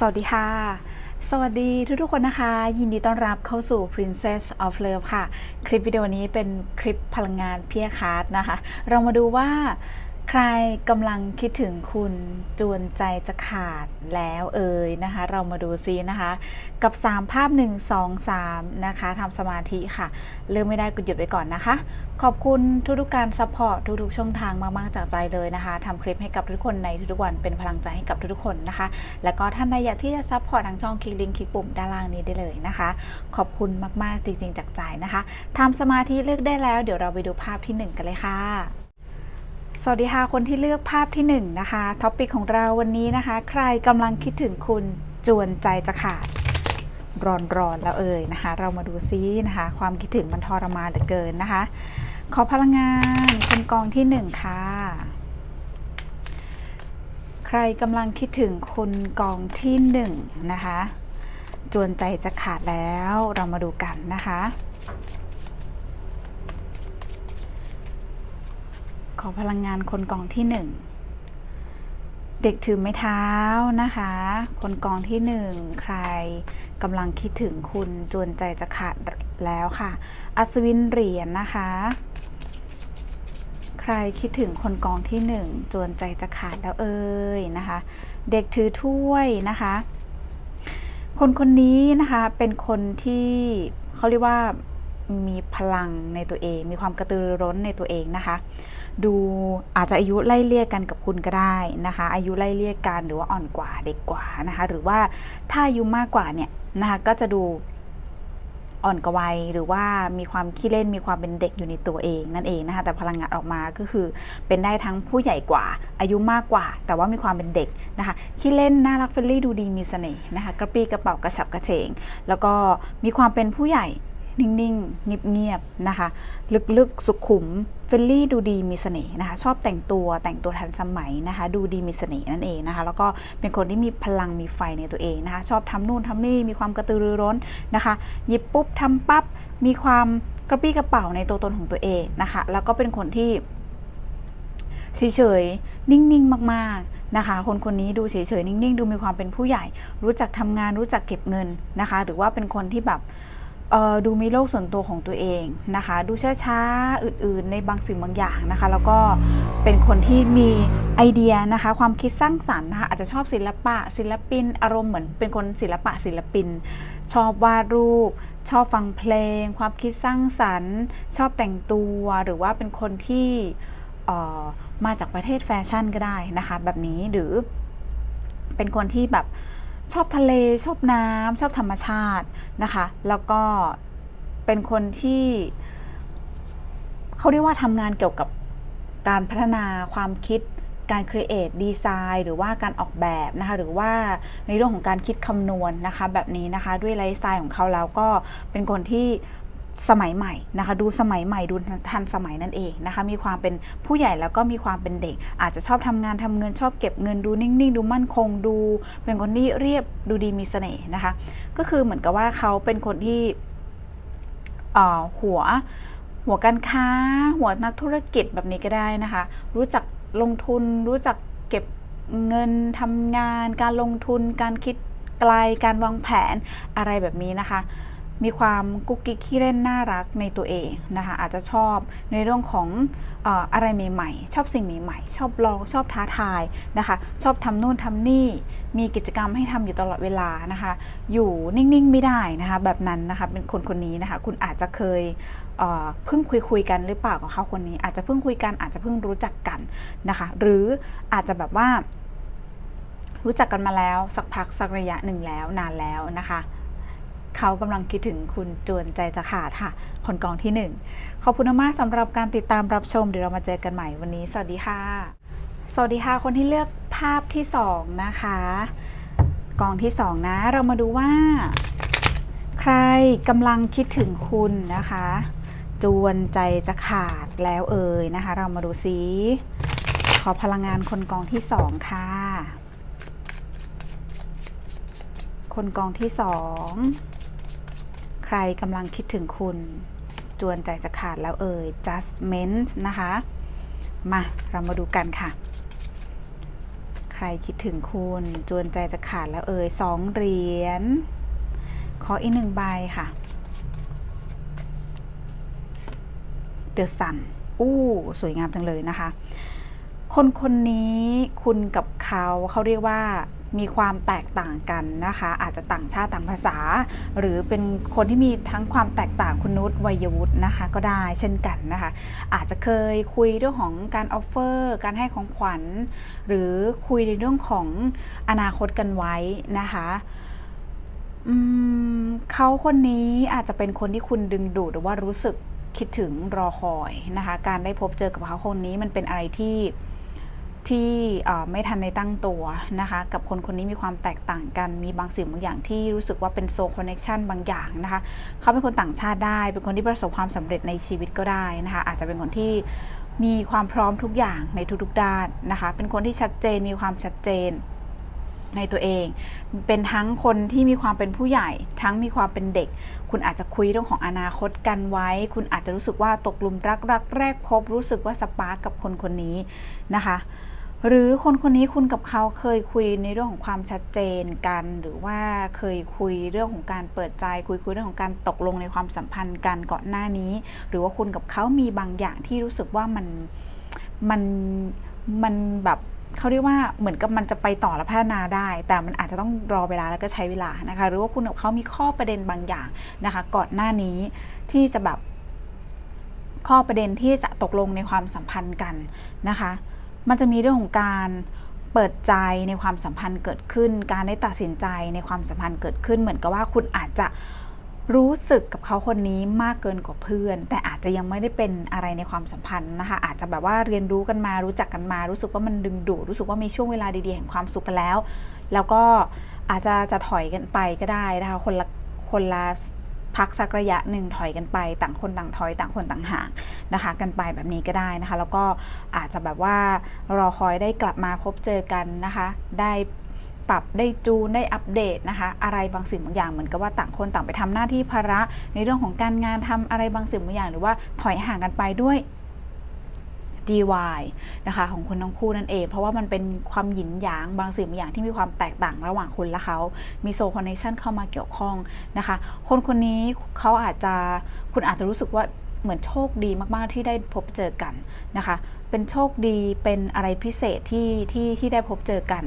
สวัสดีค่ะ สวัสดีทุกๆคนนะคะ ยินดีต้อนรับเข้าสู่ Princess of Love ค่ะ คลิปวิดีโอนี้เป็นคลิปพลังงานเพียคาร์ดนะคะ เรามาดูว่า ใครกำลังคิดถึงคุณจวนใจจะขาดแล้วเอ่ยนะคะ เรามาดูซินะคะ กับ 3 ภาพ 1 2 3 นะคะทำสมาธิค่ะ เริ่มไม่ได้กดหยุดไว้ก่อนนะคะ ขอบคุณทุกๆการซัพพอร์ตทุกๆช่องทางมากๆจากใจเลยนะคะทำคลิปให้กับทุกคนในทุกๆวันเป็นพลังใจให้กับทุกๆคนนะคะ แล้วก็ท่านใดอยากที่จะซัพพอร์ตทางช่องคลิกลิงก์คลิกปุ่มด้านล่างนี้ได้เลยนะคะ ขอบคุณมากๆจริงๆจากใจนะคะทำสมาธิเลือกได้แล้ว เดี๋ยวเราไปดูภาพที่ 1 กันเลยค่ะ สวัสดีค่ะคนที่เลือกภาพที่1นะคะท็อปิกของเราวันนี้นะคะ ใครกำลังคิดถึงคุณจวนใจจะขาดร้อนๆแล้วเอ่ยนะคะ เรามาดูซินะคะ ความคิดถึงมันทรมานเหลือเกินนะคะ ขอพลังงานคนกองที่หนึ่งค่ะ ใครกำลังคิดถึงคนกองที่หนึ่งนะคะ จวนใจจะขาดแล้วเรามาดูกันนะคะ อพลังงานคนกองที่หนึ่งเด็กถือไม้เท้านะคะ คนกองที่หนึ่งใครกำลังคิดถึงคุณจวนใจจะขาดแล้วค่ะ อัศวินเหรียญนะคะ ใครคิดถึงคนกองที่หนึ่งจวนใจจะขาดแล้วเอ่ยนะคะ เด็กถือถ้วยนะคะ คนคนนี้นะคะเป็นคนที่เขาเรียกว่ามีพลังในตัวเอง มีความกระตือรือร้นในตัวเองนะคะ ดูอาจจะอายุไล่เลี่ยกันกับคุณก็ได้นะคะ อายุไล่เลี่ยกันหรือว่าอ่อนกว่าเด็กกว่านะคะ หรือว่าถ้าอายุมากกว่าเนี่ยนะคะก็จะดูอ่อนกว่าวัยหรือว่ามีความขี้เล่นมีความเป็นเด็กอยู่ในตัวเองนั่นเองนะคะแต่พลังงานออกมาก็คือเป็นได้ทั้งผู้ใหญ่กว่า อายุมากกว่า แต่ว่ามีความเป็นเด็กนะคะขี้เล่นน่ารักเฟรนลี่ดูดีมีเสน่ห์นะคะกระปี้กระเป๋ากระฉับกระเฉง แล้วก็มีความเป็นผู้ใหญ่ นิ่งๆ เงียบๆ นะคะ ลึกๆ สุขุม เฟลลี่ดูดีมีเสน่ห์นะคะ ชอบแต่งตัวแต่งตัวทันสมัยนะคะ ดูดีมีเสน่ห์นั่นเองนะคะ แล้วก็เป็นคนที่มีพลังมีไฟในตัวเองนะคะ ชอบทำนู่นทำนี่มีความกระตือรือร้นนะคะ หยิบปุ๊บทำปั๊บมีความกระปี้กระเป๋าในตัวตนของตัวเองนะคะ แล้วก็เป็นคนที่เฉยๆ นิ่งๆ มากๆนะคะ คนคนนี้ดูเฉยๆ นิ่งๆ ดูมีความเป็นผู้ใหญ่ รู้จักทำงาน รู้จักเก็บเงินนะคะ หรือว่าเป็นคนที่แบบ ดูมีโลกส่วนตัวของตัวเองนะคะ ดูช้าๆอื่นๆ ในบางสิ่งบางอย่างนะคะ แล้วก็เป็นคนที่มีไอเดียนะคะ ความคิดสร้างสรรค์นะคะอาจจะชอบศิลปะ ศิลปิน อารมณ์เหมือนเป็นคนศิลปะศิลปิน ชอบวาดรูป ชอบฟังเพลง ความคิดสร้างสรรค์ ชอบแต่งตัวหรือว่าเป็นคนที่มาจากประเทศแฟชั่นก็ได้นะคะ แบบนี้หรือเป็นคนที่แบบ ชอบทะเลชอบน้ำชอบธรรมชาตินะคะ แล้วก็เป็นคนที่เขาเรียกว่าทำงานเกี่ยวกับการพัฒนาความคิดการครีเอทดีไซน์หรือว่าการออกแบบนะคะ หรือว่าในเรื่องของการคิดคำนวณนะคะ แบบนี้นะคะด้วยไลฟ์สไตล์ของเขาแล้วก็เป็นคนที่ สมัยใหม่นะคะ ดูสมัยใหม่ดูทันสมัยนั่นเองนะคะ มีความเป็นผู้ใหญ่แล้วก็มีความเป็นเด็ก อาจจะชอบทำงานทำเงินชอบเก็บเงินดูนิ่งๆ ดูมั่นคงดู เป็นคนที่เรียบดูดีมีเสน่ห์นะคะ ก็คือเหมือนกับว่าเขาเป็นคนที่หัวหัวการค้า หัวนักธุรกิจแบบนี้ก็ได้นะคะ รู้จักลงทุนรู้จักเก็บเงินทำงาน การลงทุน การคิดไกลการวางแผนอะไรแบบนี้นะคะ มีความกุ๊กกิ๊กขี้เล่นน่ารักในตัวเองนะคะอาจจะชอบในเรื่องของออะไรใหม่ๆ ชอบสิ่งใหม่ๆ ชอบลองชอบท้าทายนะคะชอบทำนู่นทำนี่ มีกิจกรรมให้ทำอยู่ตลอดเวลานะคะอยู่นิ่งๆไม่ได้นะคะแบบนั้นนะคะเป็นคนคนนี้นะคะคุณอาจจะเคยเพิ่งคุยคุยกันหรือเปล่ากับเขาคนนี้ อาจจะเพิ่งคุยกันอาจจะเพิ่งรู้จักกันนะคะหรืออาจจะแบบว่ารู้จักกันมาแล้วสักพักสักระยะหนึ่งแล้วนานแล้วนะคะ เขากำลังคิดถึงคุณจวนใจจะขาดค่ะ คนกองที่หนึ่งขอบคุณมากสำหรับการติดตามรับชม เดี๋ยวเรามาเจอกันใหม่วันนี้ สวัสดีค่ะ สวัสดีค่ะ คนที่เลือกภาพที่สองนะคะ กองที่สองนะ เรามาดูว่า ใครกำลังคิดถึงคุณนะคะ จวนใจจะขาดแล้วเอ่ยนะคะ เรามาดูซิขอพลังงานคนกองที่สองค่ะคนกองที่สอง ใครกำลังคิดถึงคุณ จวนใจจะขาดแล้วเอ่ย judgment นะคะ มา เรามาดูกันค่ะ ใครคิดถึงคุณ จวนใจจะขาดแล้วเอ่ยสองเหรียญ ขออีกหนึ่งใบค่ะ เดอะซันอู้ สวยงามจังเลยนะคะ คนคนนี้คุณกับเขาเขาเรียกว่า มีความแตกต่างกันนะคะ อาจจะต่างชาติต่างภาษา หรือเป็นคนที่มีทั้งความแตกต่างคุณนุชวัยวุฒินะคะ ก็ได้เช่นกันนะคะ อาจจะเคยคุยเรื่องของการออฟเฟอร์ การให้ของขวัญ หรือคุยในเรื่องของอนาคตกันไว้นะคะเขาคนนี้อาจจะเป็นคนที่คุณดึงดูดหรือว่ารู้สึกคิดถึงรอคอยนะคะ การได้พบเจอกับเขาคนนี้มันเป็นอะไรที่ ที่ไม่ทันในตั้งตัวนะคะ กับคนคนนี้มีความแตกต่างกัน มีบางสิ่งบางอย่างที่รู้สึกว่าเป็นโซคอนเน c ชันบางอย่างนะคะ เขาเป็นคนต่างชาติได้ เป็นคนที่ประสบความสำเร็จในชีวิตก็ได้นะคะ อาจจะเป็นคนที่มีความพร้อมทุกอย่างในทุกๆด้านนะคะ เป็นคนที่ชัดเจน มีความชัดเจนในตัวเอง เป็นทั้งคนที่มีความเป็นผู้ใหญ่ ทั้งมีความเป็นเด็ก คุณอาจจะคุยเรื่องของอนาคตกันไว้ คุณอาจจะรู้สึกว่าตกหลุมรักรักแรกพบ รู้สึกว่าสปาร์กกับคนคนนี้นะคะ หรือคนคนนี้คุณกับเขาเคยคุยในเรื่องของความชัดเจนกัน หรือว่าเคยคุยเรื่องของการเปิดใจ คุยคุยเรื่องของการตกลงในความสัมพันธ์กันก่อนหน้านี้ หรือว่าคุณกับเขามีบางอย่างที่รู้สึกว่ามันมันมันแบบเขาเรียกว่าเหมือนกับมันจะไปต่อและพัฒนาได้ แต่มันอาจจะต้องรอเวลาแล้วก็ใช้เวลานะคะ หรือว่าคุณกับเขามีข้อประเด็นบางอย่างนะคะ ก่อนหน้านี้ที่จะแบบข้อประเด็นที่จะตกลงในความสัมพันธ์กันนะคะ มันจะมีเรื่องของการเปิดใจในความสัมพันธ์เกิดขึ้น การได้ตัดสินใจในความสัมพันธ์เกิดขึ้น เหมือนกับว่าคุณอาจจะรู้สึกกับเขาคนนี้มากเกินกว่าเพื่อน แต่อาจจะยังไม่ได้เป็นอะไรในความสัมพันธ์นะคะ อาจจะแบบว่าเรียนรู้กันมารู้จักกันมา รู้สึกว่ามันดึงดูดรู้สึกว่ามีช่วงเวลาดีๆแห่งความสุขกันแล้ว แล้วก็อาจจะจะถอยกันไปก็ได้นะคะคนละคนละ พักสักระยะหนึ่งถอยกันไป ต่างคนต่างถอย ต่างคนต่างห่างนะคะ กันไปแบบนี้ก็ได้นะคะ แล้วก็อาจจะแบบว่ารอคอยได้กลับมาพบเจอกันนะคะ ได้ปรับได้จูนได้อัปเดตนะคะ อะไรบางสิ่งบางอย่างเหมือนกับว่าต่างคนต่างไปทำหน้าที่ภาระในเรื่องของการงานทำอะไรบางสิ่งบางอย่าง หรือว่าถอยห่างกันไปด้วย DY นะคะของคนทั้งคู่นั่นเอง เพราะว่ามันเป็นความหยินหยางบางสิ่งบางอย่างที่มีความแตกต่างระหว่างคุณและเขา มีโซคอนเนคชันเข้ามาเกี่ยวข้องนะคะ คนคนนี้เขาอาจจะคุณอาจจะรู้สึกว่าเหมือนโชคดีมากๆที่ได้พบเจอกันนะคะ เป็นโชคดีเป็นอะไรพิเศษที่ที่ที่ได้พบเจอกัน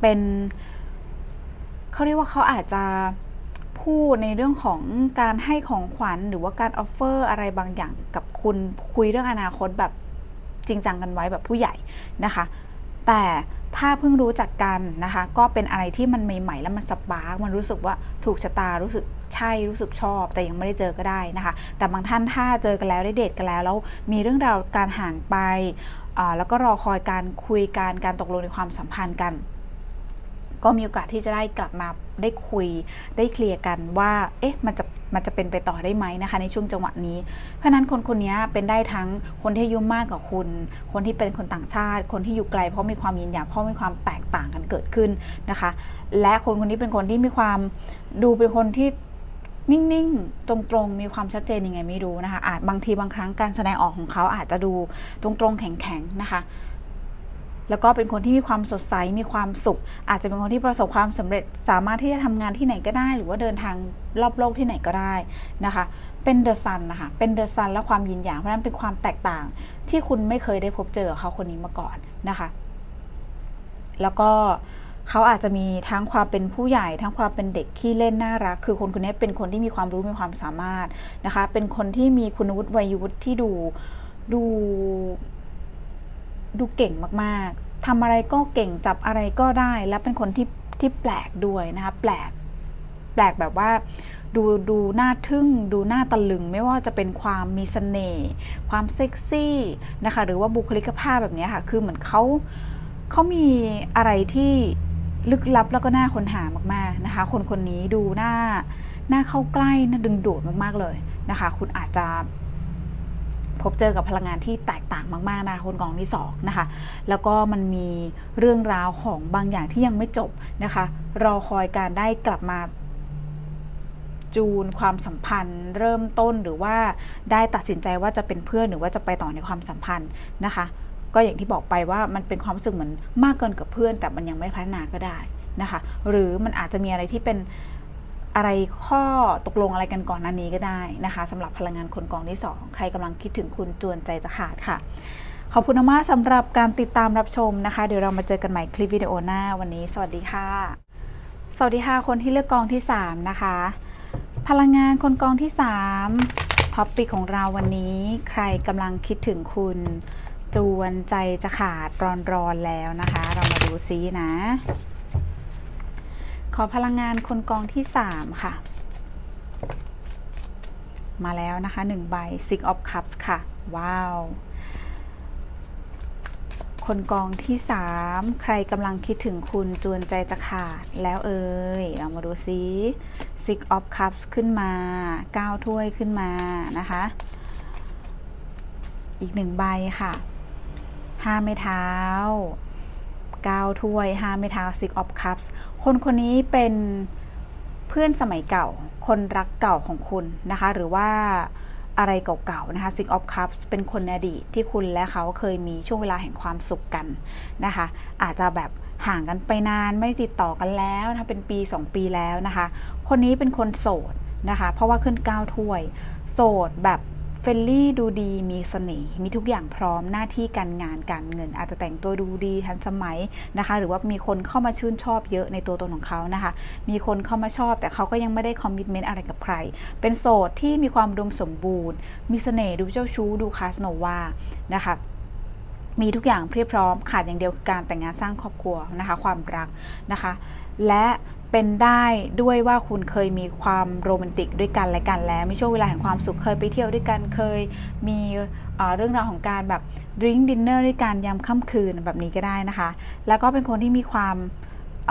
เป็นเขาเรียกว่าเขาอาจจะพูดในเรื่องของการให้ของขวัญหรือว่าการออฟเฟอร์อะไรบางอย่างกับคุณคุยเรื่องอนาคตแบบ จริงจังกันไว้แบบผู้ใหญ่นะคะ แต่ถ้าเพิ่งรู้จักกันนะคะ ก็เป็นอะไรที่มันใหม่ๆแล้วมันสปาร์กมันรู้สึกว่าถูกชะตารู้สึกใช่รู้สึกชอบ แต่ยังไม่ได้เจอก็ได้นะคะ แต่บางท่านถ้าเจอกันแล้วได้เดทกันแล้วแล้วมีเรื่องราวการห่างไปอ่าแล้วก็รอคอยการคุยการการตกลงในความสัมพันธ์กัน ก็มีโอกาสที่จะได้กลับมาได้คุยได้เคลียร์กันว่าเอ๊ะมันจะมันจะเป็นไปต่อได้ไหมนะคะ ในช่วงจังหวะนี้ เพราะนั้นคนคนนี้เป็นได้ทั้งคนที่อายุมากกว่าคุณ คนที่เป็นคนต่างชาติ คนที่อยู่ไกลเพราะมีความยินยาเพราะมีความแตกต่างกันเกิดขึ้นนะคะ และคนคนนี้เป็นคนที่มีความดูเป็นคนที่นิ่งๆ ตรงๆ มีความชัดเจนยังไงไม่รู้นะคะ อาจบางทีบางครั้งการแสดงออกของเขาอาจจะดูตรงๆ แข็งๆ นะคะ แล้วก็เป็นคนที่มีความสดใสมีความสุข อาจจะเป็นคนที่ประสบความสำเร็จ สามารถที่จะทำงานที่ไหนก็ได้ หรือว่าเดินทางรอบโลกที่ไหนก็ได้นะคะ เป็นเดอะซันนะคะเป็นเดอะซันและความยินหยางเพราะนั้นเป็นความแตกต่างที่คุณไม่เคยได้พบเจอเขาคนนี้มาก่อนนะคะ แล้วก็เขาอาจจะมีทั้งความเป็นผู้ใหญ่ ทั้งความเป็นเด็กขี้เล่นน่ารัก คือคนคนนี้เป็นคนที่มีความรู้มีความสามารถนะคะ เป็นคนที่มีคุณวุฒิวัยวุฒิที่ดูดู ดูเก่งมากๆทำอะไรก็เก่งจับอะไรก็ได้ และเป็นคนที่ที่แปลกด้วยนะคะแปลกแปลกแบบว่าดูดูน่าทึ่ง ดูน่าตะลึง ไม่ว่าจะเป็นความมีเสน่ห์ความเซ็กซี่นะคะหรือว่าบุคลิกภาพแบบนี้ค่ะ คือเหมือนเขาเขามีอะไรที่ลึกลับแล้วก็น่าค้นหามากๆนะคะ คนคนนี้ดูน่าน่าเข้าใกล้น่าดึงดูดมากๆเลยนะคะ คุณอาจจะ พบเจอกับพลังงานที่แตกต่างมากๆนะคะคนกองที่2นะคะ แล้วก็มันมีเรื่องราวของบางอย่างที่ยังไม่จบนะคะ รอคอยการได้กลับมาจูนความสัมพันธ์ เริ่มต้นหรือว่าได้ตัดสินใจว่าจะเป็นเพื่อนหรือว่าจะไปต่อในความสัมพันธ์นะคะ ก็อย่างที่บอกไปว่ามันเป็นความรู้สึกเหมือนมากเกินกับเพื่อน แต่มันยังไม่พัฒนาก็ได้นะคะ หรือมันอาจจะมีอะไรที่เป็น อะไรข้อตกลงอะไรกันก่อนหน้านี้ก็ได้นะคะสำหรับพลังงานคนกองที่ 2 ใครกำลังคิดถึงคุณจวนใจจะขาดค่ะ ขอบคุณมากสำหรับการติดตามรับชมนะคะ เดี๋ยวเรามาเจอกันใหม่คลิปวิดีโอหน้าวันนี้ สวัสดีค่ะ สวัสดีค่ะคนที่เลือกกองที่ 3 นะคะ พลังงานคนกองที่ 3ท็อปปิกของเราวันนี้ ใครกำลังคิดถึงคุณจวนใจจะขาดรอนรอนๆแล้วนะคะ เรามาดูซินะ อพลังงานคนกองที่ 3 ค่ะ มาแล้วนะคะ1ใบ Six of Cups ค่ะ ว้าว คนกองที่ 3 ใครกำลังคิดถึงคุณจวนใจจะขาดแล้วเอ่ยเรามาดูซิ Six of Cups ขึ้นมา 9 ถ้วยขึ้นมานะคะ อีกหนึ่งใบค่ะ ห้าไม้เท้า 9 ถ้วย5ไม้เท้า Six of Cups คนคนนี้เป็นเพื่อนสมัยเก่า คนรักเก่าของคุณนะคะ หรือว่าอะไรเก่าๆนะคะ Six of Cups เป็นคนอดีตที่คุณและเขาเคยมีช่วงเวลาแห่งความสุขกันนะคะ อาจจะแบบห่างกันไปนานไม่ติดต่อกันแล้วนะคะเป็นปี 2 ปีแล้วนะคะ คนนี้เป็นคนโสดนะคะ เพราะว่าขึ้น9ถ้วย โสดแบบ เฟลลี่ดูดีมีเสน่ห์มีทุกอย่างพร้อมหน้าที่การงานการเงิน อาจจะแต่งตัวดูดีทันสมัยนะคะ หรือว่ามีคนเข้ามาชื่นชอบเยอะในตัวตนของเขานะคะ มีคนเข้ามาชอบ แต่เขาก็ยังไม่ได้คอมมิชเมนต์อะไรกับใคร เป็นโสดที่มีความดมสมบูรณ์ มีเสน่ห์ดูเจ้าชู้ดูคาสโนวานะคะมีทุกอย่างเพียบพร้อมขาดอย่างเดียวคือการแต่งงานสร้างครอบครัวนะคะ ความรักนะคะ และ เป็นได้ด้วยว่าคุณเคยมีความโรแมนติกด้วยกันและกันแล้วมีช่วงเวลาแห่งความสุขเคยไปเที่ยวด้วยกันเคยมีเรื่องราวของการแบบดริงดินเนอร์ด้วยกันยามค่ำคืนแบบนี้ก็ได้นะคะ แล้วก็เป็นคนที่มีความเ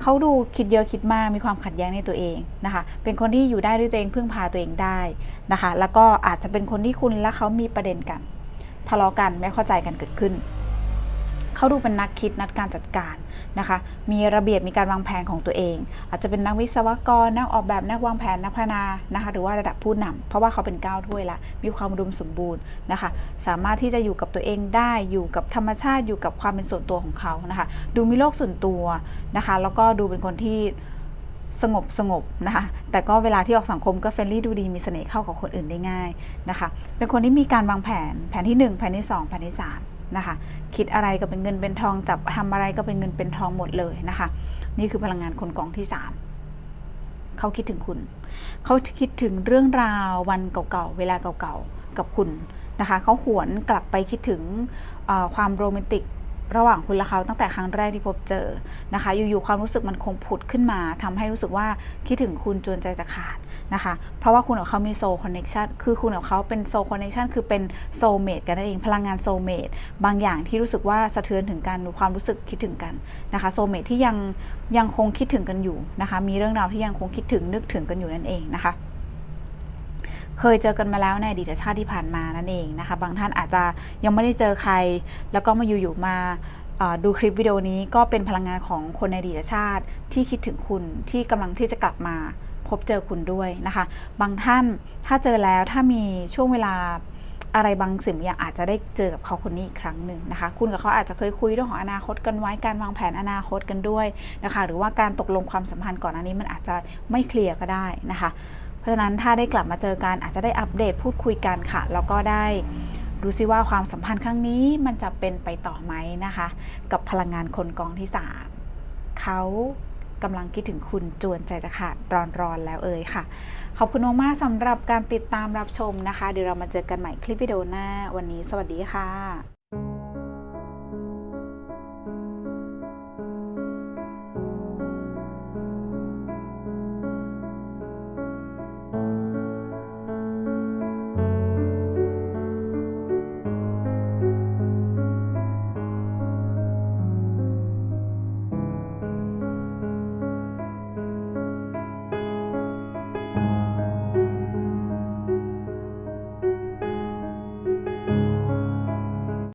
เขาดูคิดเยอะคิดมากมีความขัดแย้งในตัวเองนะคะ เป็นคนที่อยู่ได้ด้วยตัวเองพึ่งพาตัวเองได้นะคะ แล้วก็อาจจะเป็นคนที่คุณและเขามีประเด็นกันทะเลาะกันไม่เข้าใจกันเกิดขึ้น เขาดูเป็นนักคิดนักการจัดการ นะคะ มีระเบียบมีการวางแผนของตัวเอง อาจจะเป็นนักวิศวกร นักออกแบบนักวางแผนนักพัฒนานะคะ หรือว่าระดับผู้นำเพราะว่าเขาเป็นก้าวถ้วยละมีความอุมสมบูรณ์นะคะ สามารถที่จะอยู่กับตัวเองได้อยู่กับธรรมชาติอยู่กับความเป็นส่วนตัวของเขานะคะ ดูมีโลกส่วนตัวนะคะ แล้วก็ดูเป็นคนที่สงบสงบนะคะ แต่ก็เวลาที่ออกสังคมก็เฟรนลี่ดูดีมีเสน่ห์เข้ากับคนอื่นได้ง่ายนะคะ เป็นคนที่มีการวางแผนแผนที่ 1 แผนที่ 2 แผนที่ 3 นะคะ คิดอะไรก็เป็นเงินเป็นทองจับทำอะไรก็เป็นเงินเป็นทองหมดเลยนะคะ นี่คือพลังงานคนกองที่ 3 เขาคิดถึงคุณ เขาคิดถึงเรื่องราววันเก่าๆ เวลาเก่าๆ กับคุณนะคะ เขาหวนกลับไปคิดถึงความโรแมนติกระหว่างคุณและเขาตั้งแต่ครั้งแรกที่พบเจอนะคะ อยู่ๆความรู้สึกมันคงผุดขึ้นมาทำให้รู้สึกว่าคิดถึงคุณจนใจจะขาด นะคะ เพราะว่าคุณกับเขามีโซลคอนเน t ชันคือคุณกับเขาเป็นโซลคอนเน t ชันคือเป็นโซลเมดกันนั่นเอง พลังงานโซลเมดบางอย่างที่รู้สึกว่าสะเทือนถึงกันความรู้สึกคิดถึงกันนะคะ โซลเมดที่ยังยังคงคิดถึงกันอยู่นะคะ มีเรื่องราวที่ยังคงคิดถึงนึกถึงกันอยู่นั่นเองนะคะเคยเจอกันมาแล้วในอดีตชาติที่ผ่านมานั่นเองนะคะ บางท่านอาจจะยังไม่ได้เจอใคร แล้วก็มาอยู่ๆมาดูคลิปวิดีโอนี้ก็เป็นพลังงานของคนในอดีตชาติที่คิดถึงคุณที่กำลังที่จะกลับมา พบเจอคุณด้วยนะคะ บางท่านถ้าเจอแล้วถ้ามีช่วงเวลาอะไรบางสิ่งอย่างอาจจะได้เจอกับเขาคนนี้อีกครั้งหนึ่งนะคะ คุณกับเขาอาจจะเคยคุยเรื่องของอนาคตกันไว้การวางแผนอนาคตกันด้วยนะคะ หรือว่าการตกลงความสัมพันธ์ก่อนอันนี้มันอาจจะไม่เคลียร์ก็ได้นะคะ เพราะฉะนั้นถ้าได้กลับมาเจอกันอาจจะได้อัปเดตพูดคุยกันค่ะ แล้วก็ได้ดูซิว่าความสัมพันธ์ครั้งนี้มันจะเป็นไปต่อไหมนะคะ กับพลังงานคนกองที่ 3 เขา กำลังคิดถึงคุณจวนใจจะขาดร้อนๆแล้วเอ่ยค่ะ ขอบคุณมากๆสำหรับการติดตามรับชมนะคะ เดี๋ยวเรามาเจอกันใหม่คลิปวิดีโอหน้า วันนี้สวัสดีค่ะ